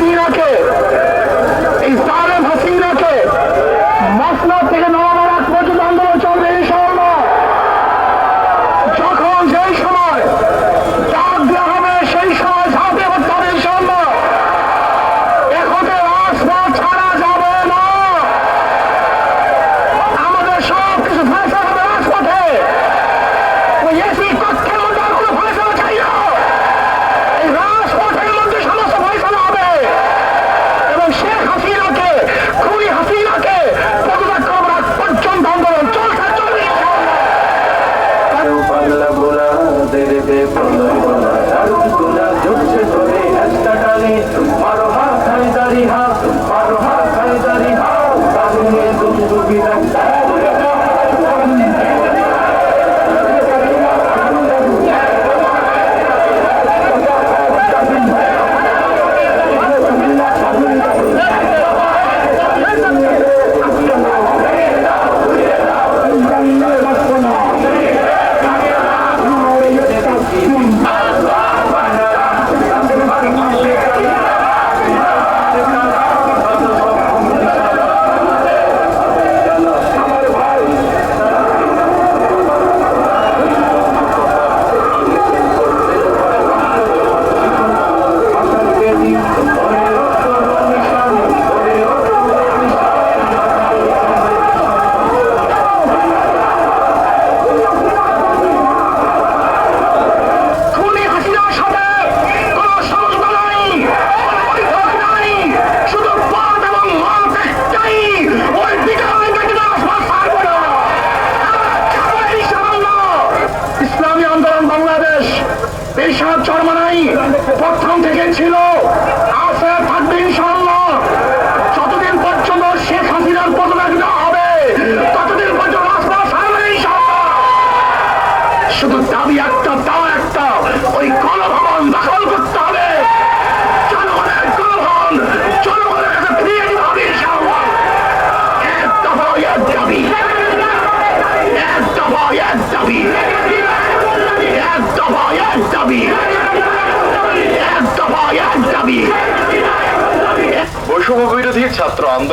Pinocchio. জানে মারো হাত খাই দাঁড়ি হাত মারো খাই দাঁড়ি হাত তাহলে সুবিধা পেশা নাই প্রথম থেকে ছিল। আছে থাকবে ইনশাআল্লাহ। যতদিন পর্যন্ত শেখ হাসিনার পদত্যাগ হবে, ততদিন পর্যন্ত শুধু দাবি বিরোধী ছাত্র আন্দোলন